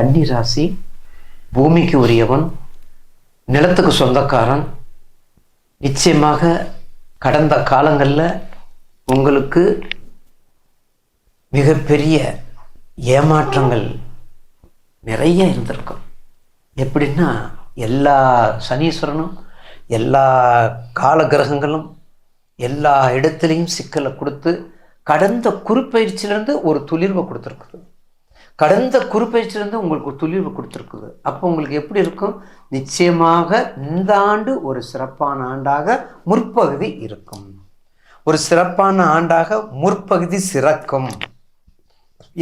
கன்னி ராசி பூமிக்கு உரியவன் நிலத்துக்கு சொந்தக்காரன் நிச்சயமாக கடந்த காலங்களில் உங்களுக்கு மிகப்பெரிய ஏமாற்றங்கள் நிறைய இருந்திருக்கும். எப்படின்னா எல்லா சனீஸ்வரனும் எல்லா கால கிரகங்களும் எல்லா இடத்துலையும் சிக்கலை கொடுத்து கடந்த குறுப்பயிற்சியிலேருந்து ஒரு துளிர்வை கொடுத்துருக்குது. கடந்த குறுப்பயிற்சியிலேருந்து உங்களுக்கு ஒரு துளிர்வு கொடுத்துருக்குது. அப்போ உங்களுக்கு எப்படி இருக்கும்? நிச்சயமாக இந்த ஆண்டு ஒரு சிறப்பான ஆண்டாக முற்பகுதி இருக்கும். ஒரு சிறப்பான ஆண்டாக முற்பகுதி சிறக்கும்.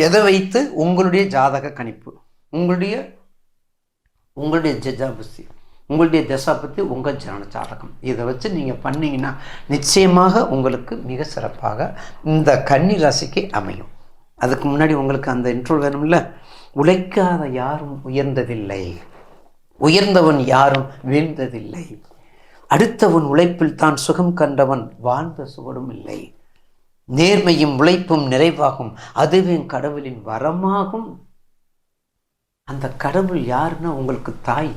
எதை வைத்து? உங்களுடைய ஜாதக கணிப்பு. உங்களுடைய உங்களுடைய ஜஜாபுஸ்தி உங்களுடைய தசாபத்தி உங்கள் ஜன ஜாதகம். இதை வச்சு நீங்கள் பண்ணிங்கன்னா நிச்சயமாக உங்களுக்கு மிக சிறப்பாக இந்த கன்னி ராசிக்கு அமையும். அதுக்கு முன்னாடி உங்களுக்கு அந்த இன்ட்ரோல் வேணும்ல? உழைக்காத யாரும் உயர்ந்ததில்லை. உயர்ந்தவன் யாரும் வீழ்ந்ததில்லை. அடுத்தவன் உழைப்பில் தான் சுகம் கண்டவன் வாழ்ந்த சுவடும் இல்லை. நேர்மையும் உழைப்பும் நிறைவாகும். அதுவே கடவுளின் வரமாகும். அந்த கடவுள் யாருன்னா உங்களுக்கு தாய்.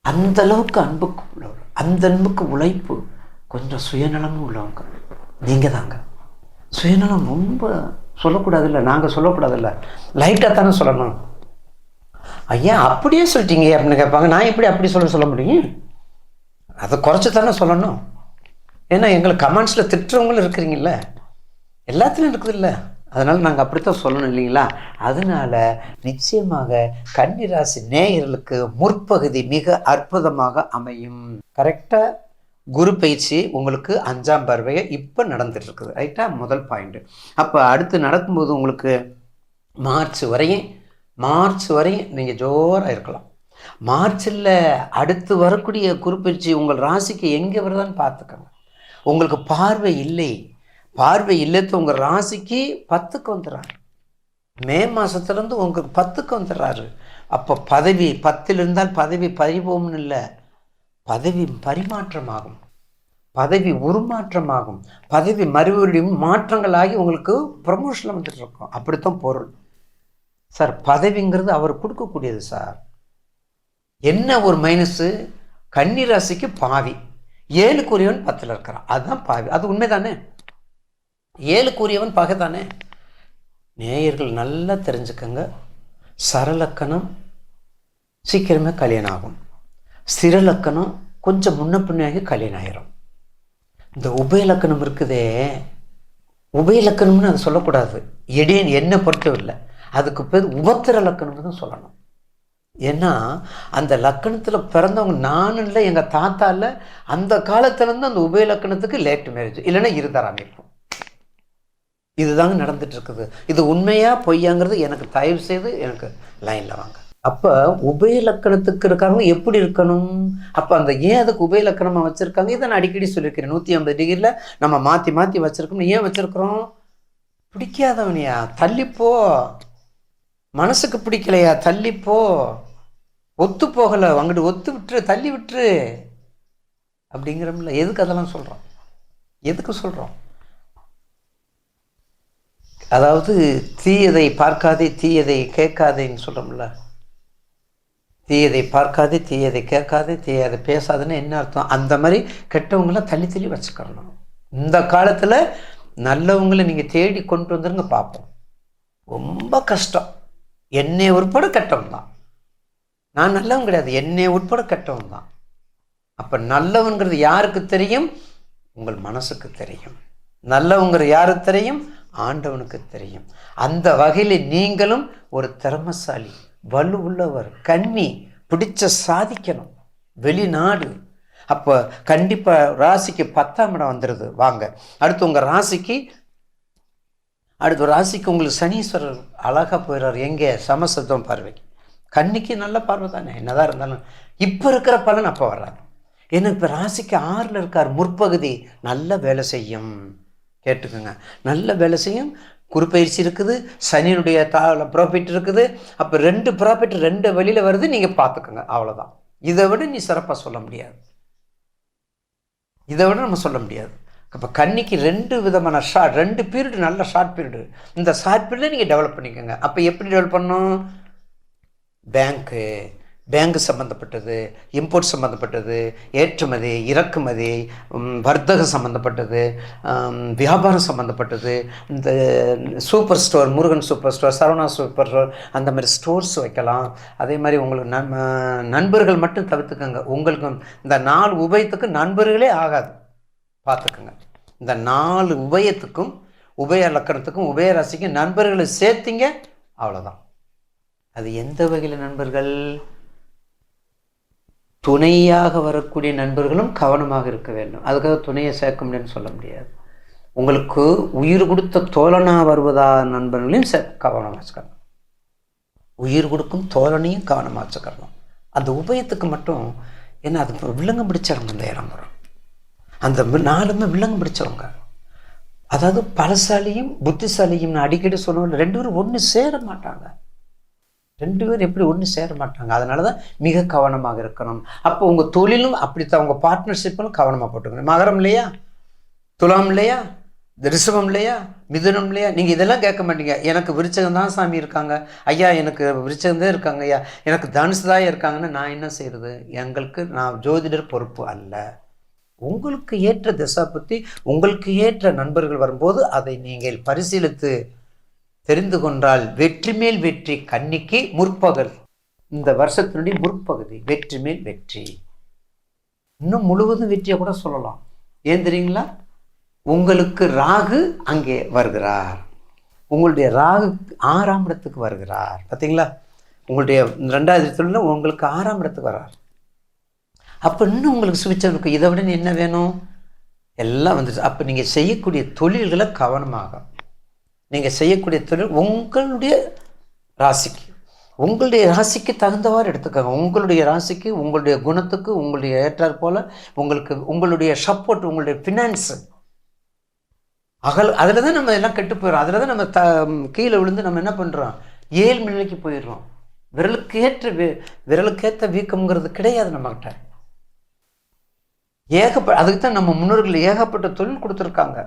அந்த அளவுக்கு அன்புக்கு உள்ளவர். அந்த அன்புக்கு உழைப்பு கொஞ்சம் சுயநலமும் உள்ளவங்க. நீங்க தாங்க சுயநலம் ரொம்ப சொல்லக்கூடாதுல்ல நாங்கள் சொல்லக்கூடாதுல்ல. லைட்டாக தானே சொல்லணும். ஐயா அப்படியே சொல்லிட்டீங்க அப்படின்னு கேட்பாங்க. நான் எப்படி அப்படி சொல்ல சொல்ல முடியும்? அதை குறைச்சி தானே சொல்லணும். ஏன்னா எங்களுக்கு கமெண்ட்ஸில் திட்டுறவங்களும் இருக்கிறீங்கல்ல. எல்லாத்துலையும் இருக்குதுல்ல. அதனால் நாங்கள் அப்படித்தான் சொல்லணும் இல்லைங்களா? அதனால் நிச்சயமாக கன்னிராசி நேயர்களுக்கு முற்பகுதி மிக அற்புதமாக அமையும். கரெக்டாக குரு பயிற்சி உங்களுக்கு அஞ்சாம் பார்வையை இப்போ நடந்துட்டு இருக்குது ரைட்டா முதல் பாயிண்ட் அப்போ அடுத்து நடக்கும்போது உங்களுக்கு மார்ச் வரையும் மார்ச் வரையும் நீங்கள் ஜோராக இருக்கலாம். மார்ச்சில் அடுத்து வரக்கூடிய குறுப்பயிற்சி உங்கள் ராசிக்கு எங்கே வருதான்னு பார்த்துக்கோங்க உங்களுக்கு பார்வை இல்லை. பார்வை இல்லத்து உங்கள் ராசிக்கு பத்துக்கு வந்துடுறாரு. மே மாதத்துலேருந்து உங்களுக்கு பத்துக்கு வந்துடுறாரு. அப்போ பதவி பத்தில் இருந்தால் பதவி பறிவோம்னு இல்லை. பதவி பரிமாற்றமாகும். பதவி உருமாற்றமாகும். பதவி மறுபடியும் மாற்றங்களாகி உங்களுக்கு ப்ரமோஷனில் வந்துட்டு இருக்கும். அப்படித்தான் பொருள். சார் பதவிங்கிறது அவர் கொடுக்கக்கூடியது சார் என்ன ஒரு மைனஸு கன்னிராசிக்கு பாவி. ஏழுக்குரியவன் பத்தில் இருக்கிறான். அதுதான் பாவி. அது உண்மைதானே? ஏழுக்குரியவன் பகை தானே நேயர்கள் நல்லா தெரிஞ்சுக்கங்க. சரலக்கணம் சீக்கிரமே கல்யாணம் ஆகும். சிறலக்கணம் கொஞ்சம் முன்ன பின்னாகி கல்யாணம் ஆயிரும் இந்த உபயலக்கணம் இருக்குதே. உபயலக்கணம்னு அதை சொல்லக்கூடாது. எடியன் என்ன பொறுத்தவரை இல்லை அதுக்கு பேர் உபத்திர லக்கணம்னு தான் சொல்லணும். ஏன்னா அந்த லக்கணத்தில் பிறந்தவங்க நானும் இல்லை எங்கள் தாத்தா இல்லை அந்த காலத்துலேருந்து அந்த உபய லக்கணத்துக்கு லேட் மேரேஜ் இல்லைன்னா இருதார் அமைப்பு இதுதாங்க நடந்துட்டு இருக்குது. இது உண்மையாக பொய்யாங்கிறது எனக்கு தயவு செய்து எனக்கு லைனில் வாங்க. அப்போ உபயலக்கணத்துக்கு இருக்காங்க. எப்படி இருக்கணும்? அப்போ அந்த ஏன் அதுக்கு உபயலக்கணமாக வச்சுருக்காங்க? இதை நான் அடிக்கடி சொல்லியிருக்கிறேன். நூற்றி ஐம்பது டிகிரியில் நம்ம மாற்றி மாற்றி வச்சுருக்கோம் ஏன் வச்சுருக்குறோம்? பிடிக்காதவனையா? தள்ளிப்போ. மனசுக்கு பிடிக்கலையா? தள்ளிப்போ. ஒத்து போகலை. அங்கிட்டு ஒத்து விட்டுரு தள்ளி விட்டுரு. அப்படிங்கிறோம்ல. எதுக்கு அதெல்லாம் சொல்கிறோம் எதுக்கு சொல்கிறோம் அதாவது தீயதை பார்க்காதே தீயதை கேட்காதேன்னு சொல்கிறோம்ல தீயதை பார்க்காதே தீயதை கேட்காதே தீயதை பேசாதுன்னு என்ன அர்த்தம்? அந்த மாதிரி கெட்டவங்களாம் தள்ளி தள்ளி வச்சுக்கணும். இந்த காலத்தில் நல்லவங்களை நீங்கள் தேடி கொண்டு வந்துருங்க பார்ப்போம். ரொம்ப கஷ்டம். என்னை உட்பட கெட்டவன் தான். நான் நல்லவன் கிடையாது. என்னை உட்பட கெட்டவன் தான். அப்போ நல்லவங்கிறது யாருக்கு தெரியும்? உங்கள் மனசுக்கு தெரியும். நல்லவங்கிற யாருக்கு தெரியும்? ஆண்டவனுக்கு தெரியும். அந்த வகையில் நீங்களும் ஒரு திறமசாலி. வலு உள்ளவர் கண்ணி பிடிச்ச சாதிக்கணும். வெளிநாடு. அப்போ கண்டிப்பாக ராசிக்கு பத்தாம் இடம் வந்துடுது வாங்க. அடுத்து உங்கள் ராசிக்கு அடுத்து ராசிக்கு உங்களுக்கு சனீஸ்வரர் அழகாக போயிடுறார் எங்கே? சமசத்துவம் பார்வை கன்னிக்கு நல்ல பார்வை தானே. என்னதான் இருந்தாலும் இப்போ இருக்கிற பலன் அப்போ வர்றாங்க ஏன்னா இப்போ ராசிக்கு ஆறில் இருக்கார் முற்பகுதி. நல்ல வேலை செய்யும். கேட்டுக்கோங்க. நல்ல வேலை செய்யும். குறுப்பயிற்சி இருக்குது சனியினுடைய தா ப்ராஃபிட் இருக்குது. அப்போ ரெண்டு ப்ராஃபிட் ரெண்டு வெளியில் வருது நீங்கள் பார்த்துக்கோங்க அவ்வளோதான் இதை விட நீ சிறப்பாக சொல்ல முடியாது. இதை விட நம்ம சொல்ல முடியாது. இப்போ கன்னிக்கு ரெண்டு விதமான ஷார்ட் ரெண்டு பீரியட் நல்ல ஷார்ட் பீரியடு இந்த ஷார்ட் பீரியடில் நீங்கள் டெவலப் பண்ணிக்கோங்க. அப்போ எப்படி டெவலப் பண்ணணும்? பேங்க்கு பேங்க் சம்மந்தப்பட்டது இம்போர்ட் சம்மந்தப்பட்டது ஏற்றுமதி இறக்குமதி வர்த்தகம் சம்மந்தப்பட்டது வியாபாரம் சம்மந்தப்பட்டது இந்த super store Murugan super store Saravana super store அந்த மாதிரி ஸ்டோர்ஸ் வைக்கலாம். அதே மாதிரி உங்களுக்கு நன் நண்பர்கள் மட்டும் தவிர்த்துக்கோங்க. உங்களுக்கு இந்த நாலு உபயத்துக்கு நண்பர்களே ஆகாது. பார்த்துக்குங்க. இந்த நாலு உபயத்துக்கும் உபய லக்கணத்துக்கும் உபய ராசிக்கும் நண்பர்களை சேர்த்தீங்க அவ்வளோதான் அது எந்த வகையில் நண்பர்கள்? துணையாக வரக்கூடிய நண்பர்களும் கவனமாக இருக்க வேண்டும். அதுக்காக துணையை சேர்க்க முடியும்னு சொல்ல முடியாது. உங்களுக்கு உயிர் கொடுத்த தோழனாக வருவதா நண்பர்களையும் சே கவனமாக வச்சுக்கணும். உயிர் கொடுக்கும் தோழனையும் கவனமாக வச்சுக்கணும். அந்த உபயத்துக்கு மட்டும் ஏன்னா அது வில்லங்கம் பிடிச்சவங்க அந்த இடம் வரும் அந்த நாலுமே விலங்கு பிடிச்சவங்க. அதாவது பலசாலியும் புத்திசாலியும் நான் அடிக்கடி சொன்னவங்க ரெண்டு பேரும் ஒன்று சேர மாட்டாங்க. ரெண்டு பேரும் எப்படி ஒன்று சேர மாட்டாங்க. அதனால தான் மிக கவனமாக இருக்கணும். அப்போ உங்கள் தொழிலும் அப்படித்தான். உங்கள் பார்ட்னர்ஷிப்பிலும் கவனமாக போட்டுக்கணும். மகரம் இல்லையா? துலாம் இல்லையா? ரிஷபம் இல்லையா? மிதுனம் இல்லையா? நீங்கள் இதெல்லாம் கேட்க மாட்டீங்க. எனக்கு விருச்சகம் தான் சாமி இருக்காங்க. ஐயா எனக்கு விருச்சகம் தான் இருக்காங்க ஐயா. எனக்கு தனுசு தான் இருக்காங்கன்னு நான் என்ன செய்கிறது எங்களுக்கு நான் ஜோதிடர் பொறுப்பு அல்ல. உங்களுக்கு ஏற்ற திசா பற்றி உங்களுக்கு ஏற்ற நண்பர்கள் வரும்போது அதை நீங்கள் பரிசீலித்து தெரிந்து கொண்டால் வெற்றி மேல் வெற்றி கன்னிக்கு முற்பகல். இந்த வருஷத்தினுடைய முற்பகுதி வெற்றி மேல் வெற்றி. இன்னும் முழுவதும் வெற்றியை கூட சொல்லலாம். ஏன் தெரியுங்களா? உங்களுக்கு ராகு அங்கே வருகிறார். உங்களுடைய ராகு ஆறாம் இடத்துக்கு வருகிறார். பார்த்தீங்களா உங்களுடைய ரெண்டாவது தொழில் உங்களுக்கு ஆறாம் இடத்துக்கு வர்றார். அப்போ இன்னும் உங்களுக்கு சுவிச்சம் இதை விட என்ன வேணும்? எல்லாம் வந்துடுச்சு அப்போ நீங்கள் செய்யக்கூடிய தொழில்களை கவனமாகும் நீங்கள் செய்யக்கூடிய தொழில் உங்களுடைய ராசிக்கு. உங்களுடைய ராசிக்கு தகுந்தவாறு எடுத்துக்கோங்க. உங்களுடைய ராசிக்கு உங்களுடைய குணத்துக்கு உங்களுடைய ஏற்றாற் போல் உங்களுக்கு உங்களுடைய சப்போர்ட் உங்களுடைய ஃபினான்ஸு அகல் அதில் தான் நம்ம எல்லாம் கெட்டு போயிடும் அதில் தான் நம்ம த கீழே விழுந்து நம்ம என்ன பண்ணுறோம் ஏழு நிலைக்கு போயிடுறோம். விரலுக்கு ஏற்ற வி- விரலுக்கேற்ற வீக்கம்ங்கிறது கிடையாது நம்மகிட்ட. ஏகப்ப அதுக்கு தான் நம்ம முன்னோர்கள் ஏகப்பட்ட தொழில் கொடுத்துருக்காங்க.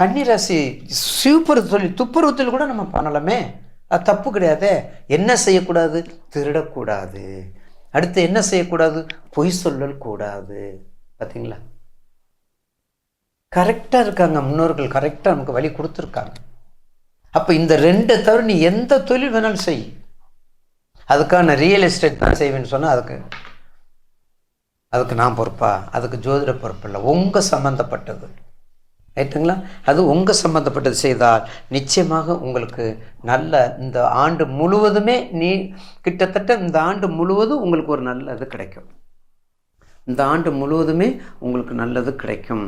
கன்னிராசி சூப்பர் தொழில் துப்புரவு கூட நம்ம பண்ணலாமே. அது தப்பு கிடையாதே. என்ன செய்யக்கூடாது? திருடக்கூடாது. அடுத்து என்ன செய்யக்கூடாது? பொய் சொல்லல் கூடாது. பார்த்தீங்களா கரெக்டாக இருக்காங்க முன்னோர்கள். கரெக்டாக நமக்கு வழி கொடுத்துருக்காங்க. அப்போ இந்த ரெண்டை தவிர நீ எந்த தொழில் வேணாலும் செய். அதுக்கான ரியல் எஸ்டேட் தான் செய்வேன்னு சொன்னால் அதுக்கு அதுக்கு நான் பொறுப்பா? அதுக்கு ஜோதிட பொறுப்பு இல்லை. உங்கள் சம்மந்தப்பட்டது ரைட்டுங்களா அது உங்கள் சம்மந்தப்பட்டது செய்தால் நிச்சயமாக உங்களுக்கு நல்ல இந்த ஆண்டு முழுவதுமே நீ கிட்டத்தட்ட இந்த ஆண்டு முழுவதும் உங்களுக்கு ஒரு நல்லது கிடைக்கும். இந்த ஆண்டு முழுவதுமே உங்களுக்கு நல்லது கிடைக்கும்.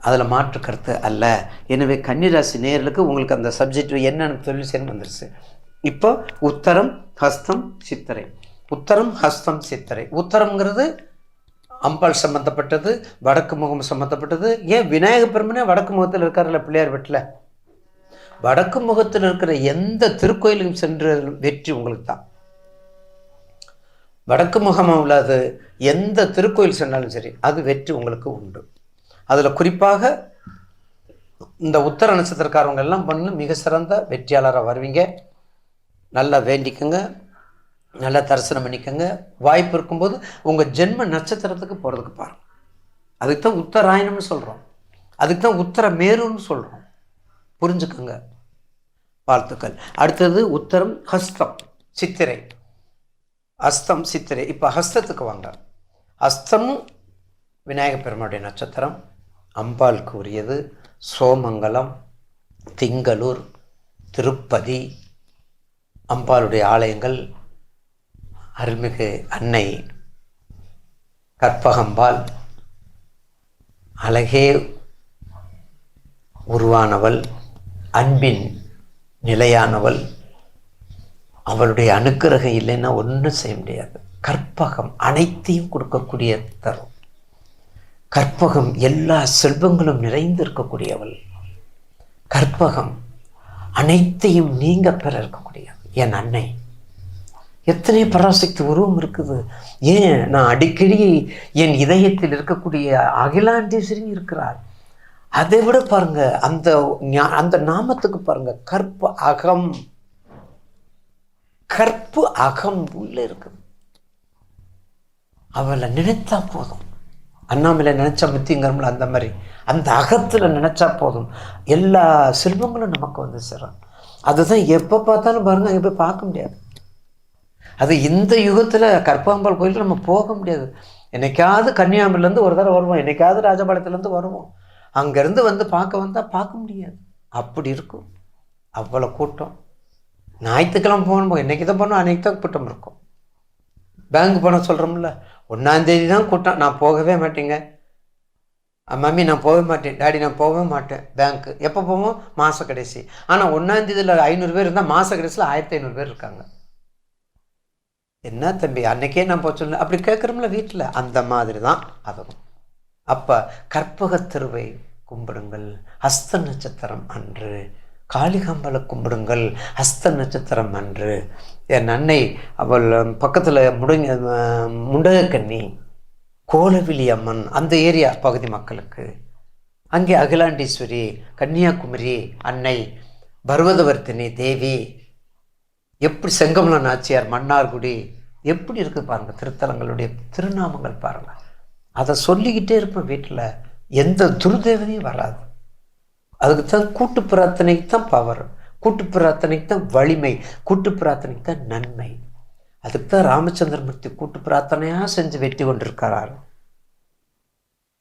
அதில் மாற்று கருத்து அல்ல. எனவே கன்னிராசி நேர்களுக்கு உங்களுக்கு அந்த சப்ஜெக்ட் என்னென்னு தொழில் வந்துருச்சு. இப்போ உத்தரம் ஹஸ்தம் சித்திரை. உத்தரம் ஹஸ்தம் சித்திரை. உத்தரம்ங்கிறது அம்பாள் சம்மந்தப்பட்டது வடக்கு முகம் சம்மந்தப்பட்டது ஏன் விநாயக பெருமனே வடக்கு முகத்தில் இருக்கார்ல பிள்ளையார் வீட்டில்? வடக்கு முகத்தில் இருக்கிற எந்த திருக்கோயிலும் சென்று வெற்றி உங்களுக்கு தான். வடக்கு முகமாக உள்ளது எந்த திருக்கோயில் சென்றாலும் சரி அது வெற்றி உங்களுக்கு உண்டு. அதில் குறிப்பாக இந்த உத்தர நட்சத்திரக்காரவங்க எல்லாம் பண்ணு மிக சிறந்த வெற்றியாளராக வருவீங்க. நல்லா வேண்டிக்கங்க. நல்லா தரிசனம் பண்ணிக்கோங்க. வாய்ப்பு இருக்கும்போது உங்கள் ஜென்ம நட்சத்திரத்துக்கு போகிறதுக்கு பாருங்கள் அதுக்கு தான் உத்தராயணம்னு சொல்கிறோம் அதுக்கு தான் உத்தர மேருன்னு சொல்கிறோம் புரிஞ்சுக்கோங்க வாழ்த்துக்கள். அடுத்தது உத்தரம் ஹஸ்தம் சித்திரை. அஸ்தம் சித்திரை. இப்போ ஹஸ்தத்துக்கு வாங்க. அஸ்தமும் விநாயகப் பெருமாளுடைய நட்சத்திரம். அம்பாளுக்கு உரியது சோமங்கலம் திங்களூர் திருப்பதி அம்பாளுடைய ஆலயங்கள் அருள்மிகு அன்னை கற்பகம்பால் அழகே உருவானவள் அன்பின் நிலையானவள். அவளுடைய அனுக்கிரகம் இல்லைன்னா ஒன்றும் செய்ய முடியாது. கற்பகம் அனைத்தையும் கொடுக்கக்கூடிய தரும். கற்பகம் எல்லா செல்வங்களும் நிறைந்து இருக்கக்கூடியவள் கற்பகம் அனைத்தையும் நீங்க பெற இருக்கக்கூடியவள். என் அன்னை. எத்தனை பராசக்தி உருவம் இருக்குது? ஏன் நான் அடிக்கடி என் இதயத்தில் இருக்கக்கூடிய அகிலாண்டேஸ்வரி இருக்கிறார். அதை விட பாருங்க அந்த அந்த நாமத்துக்கு பாருங்க கற்பு அகம். கற்பு அகம் உள்ள இருக்குது. அவளை நினைத்தா போதும். அண்ணாமலை நினைச்சா முத்திங்கிறோம்ல அந்த மாதிரி. அந்த அகத்தில் நினைச்சா போதும். எல்லா செல்வங்களும் நமக்கு வந்து சேரும். அதுதான் எப்போ பார்த்தாலும் பாருங்க அங்கே போய் பார்க்க முடியாது. அது இந்த யுகத்தில் கற்பாம்பாள் கோயிலுக்கு நம்ம போக முடியாது. என்னைக்காவது கன்னியாகுமரிலேருந்து ஒரு தடவை வருவோம். என்னைக்காவது ராஜபாளையத்துலேருந்து வருவோம். அங்கேருந்து வந்து பார்க்க வந்தால் பார்க்க முடியாது. அப்படி இருக்கும். அவ்வளோ கூட்டம். ஞாயிற்றுக்கிழமை போகணும்? என்னைக்கு தான் போனோம் அன்னைக்கு தான் கூட்டம் இருக்கும். பேங்க் பணம் சொல்கிறோம்ல ஒன்றாந்தேதி தான் கூட்டம். நான் போகவே மாட்டேங்க. மம்மி நான் போக மாட்டேன். டாடி நான் போகவே மாட்டேன். பேங்க்கு எப்போ போவோம்? மாத கடைசி. ஆனால் ஒன்றாந்தேதியில் ஐநூறு பேர் இருந்தால் மாத கடைசியில் ஆயிரத்தி ஐநூறு பேர் இருக்காங்க. என்ன தம்பி அன்னைக்கே நான் போக அப்படி கேட்குறோம்ல வீட்டில் அந்த மாதிரி தான் அதுவும். அப்போ கற்பக திருவை கும்பிடுங்கள். ஹஸ்த நட்சத்திரம் அன்று. காளிகாம்பலை கும்பிடுங்கள். ஹஸ்த நட்சத்திரம் அன்று. என் அன்னை அவள் பக்கத்தில் முடங்க முண்டகக்கண்ணி கோலவிலி அம்மன் அந்த ஏரியா பகுதி மக்களுக்கு. அங்கே அகிலாண்டீஸ்வரி கன்னியாகுமரி அன்னை பர்வதவர்த்தினி தேவி எப்படி செங்கமல நாச்சியார் மன்னார்குடி எப்படி இருக்குது பாருங்க திருத்தலங்களுடைய திருநாமங்கள் பாருங்க. அதை சொல்லிக்கிட்டே இருப்பேன் வீட்டில். எந்த துர்தேவதையும் வராது. அதுக்கு தான் கூட்டு பிரார்த்தனைக்கு தான் பவர் கூட்டு பிரார்த்தனைக்கு தான் வலிமை. கூட்டு பிரார்த்தனைக்கு தான் நன்மை. அதுக்கு தான் ராமச்சந்திரமூர்த்தி கூட்டு பிரார்த்தனையாக செஞ்சு வெட்டி கொண்டிருக்கிறார்.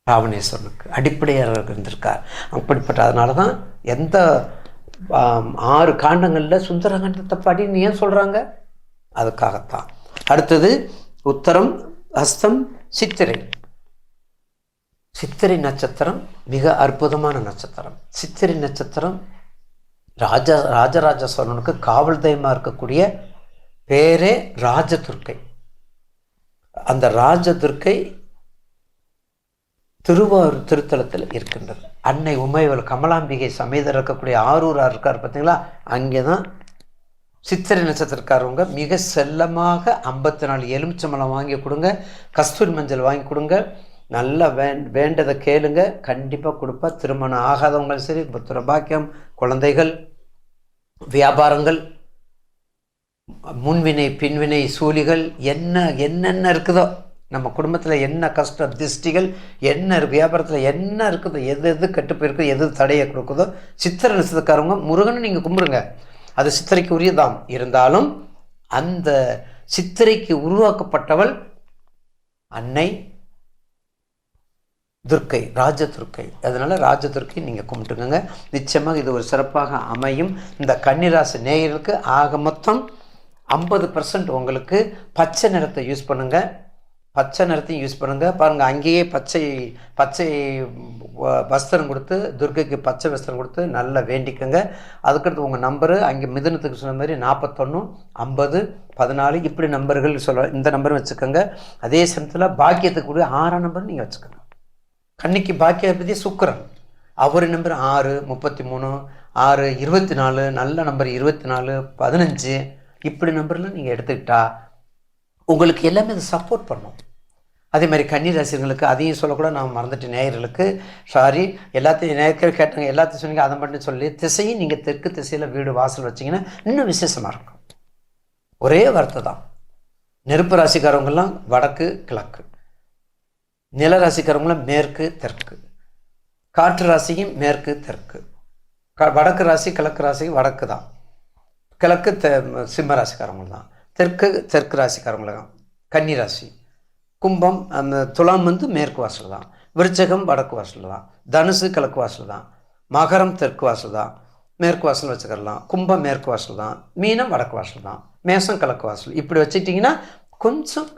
ராவணேஸ்வரனுக்கு அடிப்படையாக இருந்திருக்கார். அப்படிப்பட்ட அதனால தான் எந்த ஆறு காண்டங்களில் சுந்தரகாண்டத்தை படின்னு ஏன் சொல்கிறாங்க அதுக்காகத்தான். அடுத்தது உத்தரம் ஹஸ்தம் சித்திரை. சித்திரை நட்சத்திரம் மிக அற்புதமான நட்சத்திரம். சித்திரை நட்சத்திரம் ராஜ ராஜராஜ சோழனுக்கு காவல் தெய்வமாக இருக்கக்கூடிய பேரே ராஜதுர்க்கை. அந்த ராஜதுர்க்கை திருவாரூர் திருத்தலத்தில் இருக்கின்றது. அன்னை உமையவள் கமலாம்பிகை சமேதர் இருக்கக்கூடிய ஆரூரார் இருக்கார் பார்த்தீங்களா? அங்கே தான் சித்திரை நட்சத்திரக்காரவங்க மிக செல்லமாக ஐம்பத்தி நாலு எலுமிச்சம்பழம் வாங்கி கொடுங்க. கஸ்தூரி மஞ்சள் வாங்கி கொடுங்க. நல்லா வேண் வேண்டதை கேளுங்க. கண்டிப்பாக கொடுப்பா. திருமணம் ஆகாதவங்களும் சரி புத்திர பாக்கியம் குழந்தைகள் வியாபாரங்கள் முன்வினை பின்வினை சூழிகள் என்ன என்னென்ன இருக்குதோ நம்ம குடும்பத்தில் என்ன கஷ்டம் திஷ்டிகள் என்ன இருக்குது வியாபாரத்தில் என்ன இருக்குதோ எது எது கெட்டு போயிருக்கோ எது தடையை கொடுக்குதோ சித்திரை நட்சத்திரக்காரவங்க முருகன் நீங்கள் கும்பிடுங்க. அது சித்திரைக்கு உரியதாம் இருந்தாலும் அந்த சித்திரைக்கு உருவாக்கப்பட்டவள் அன்னை துர்க்கை ராஜ துர்க்கை. அதனால் ராஜ துர்க்கை நீங்கள் கும்பிட்டுக்கோங்க. நிச்சயமாக இது ஒரு சிறப்பாக அமையும். இந்த கன்னிராசி நேயர்களுக்கு ஆக மொத்தம் ஐம்பது பர்சன்ட் உங்களுக்கு பச்சை நிறத்தை யூஸ் பண்ணுங்கள் பச்சை நிறத்தையும் யூஸ் பண்ணுங்கள் பாருங்கள் அங்கேயே பச்சை பச்சை வ- வஸ்திரம் கொடுத்து துர்க்கைக்கு பச்சை வஸ்திரம் கொடுத்து நல்லா வேண்டிக்கோங்க. அதுக்கடுத்து உங்கள் நம்பரு அங்கே மிதுனத்துக்கு சொன்ன மாதிரி நாற்பத்தொன்று ஐம்பது பதினாலு இப்படி நம்பர்கள் சொல்ல இந்த நம்பரும் வச்சுக்கோங்க. அதே சமயத்தில் பாக்கியத்துக்கு கூட ஆறாம் நம்பர் நீங்கள் வச்சுக்கோங்க கன்னிக்கு பாக்கியபதி சுக்கரன். அவர் நம்பர் ஆறு முப்பத்தி மூணு ஆறு இருபத்தி நாலு நல்ல நம்பர் இருபத்தி நாலு பதினஞ்சு இப்படி நம்பர்லாம் நீங்கள் எடுத்துக்கிட்டா உங்களுக்கு எல்லாமே அது சப்போர்ட் பண்ணும். அதே மாதிரி கன்னிராசிகளுக்கு அதையும் சொல்லக்கூட நான் மறந்துட்டு நேயர்களுக்கு சாரி எல்லாத்தையும் நேயர்கள் கேட்டாங்க எல்லாத்தையும் சொன்னீங்க அதை மட்டும் சொல்லி திசையும் நீங்கள் தெற்கு திசையில் வீடு வாசல் வச்சீங்கன்னா இன்னும் விசேஷமாக இருக்கும். ஒரே வார்த்தை தான். நெருப்பு ராசிக்காரவங்கெல்லாம் வடக்கு கிழக்கு. நில ராசிக்காரவங்களாம் மேற்கு தெற்கு. காற்று ராசியும் மேற்கு தெற்கு. க வடக்கு ராசி கிழக்கு ராசி வடக்கு தான். கிழக்கு தெ சிம்ம ராசிக்காரவங்க தான் தெற்கு தெற்கு ராசிக்காரவங்க தான் கன்னி ராசி. கும்பம் அந்த துலாம் வந்து மேற்கு வாசல் தான். விருச்சகம் வடக்கு வாசல் தான். தனுசு கிழக்கு வாசல் தான். மகரம் தெற்கு வாசல் தான். மேற்கு வாசல் வச்சுக்கலாம் கும்பம் மேற்கு வாசல் தான். மீனம் வடக்கு வாசல் தான். மேசம் கிழக்கு வாசல். இப்படி வச்சுக்கிட்டிங்கன்னா கொஞ்சம்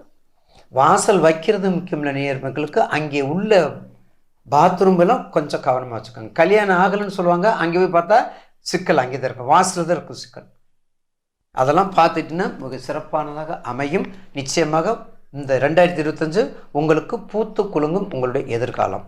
வாசல் வைக்கிறது முக்கியமில்ல நேர்மங்களுக்கு அங்கே உள்ள பாத்ரூம்லாம் கொஞ்சம் கவனமாக வச்சுக்கோங்க. கல்யாணம் ஆகலைன்னு சொல்லுவாங்க. அங்கே போய் பார்த்தா சிக்கல் அங்கே தான் இருக்கும். வாசலில் தான் இருக்கும் சிக்கல். அதெல்லாம் பார்த்துட்டுன்னா மிக சிறப்பானதாக அமையும். நிச்சயமாக இந்த ரெண்டாயிரத்தி இருபத்தஞ்சு உங்களுக்கு பூத்து குலுங்கும் உங்களுடைய எதிர்காலம்.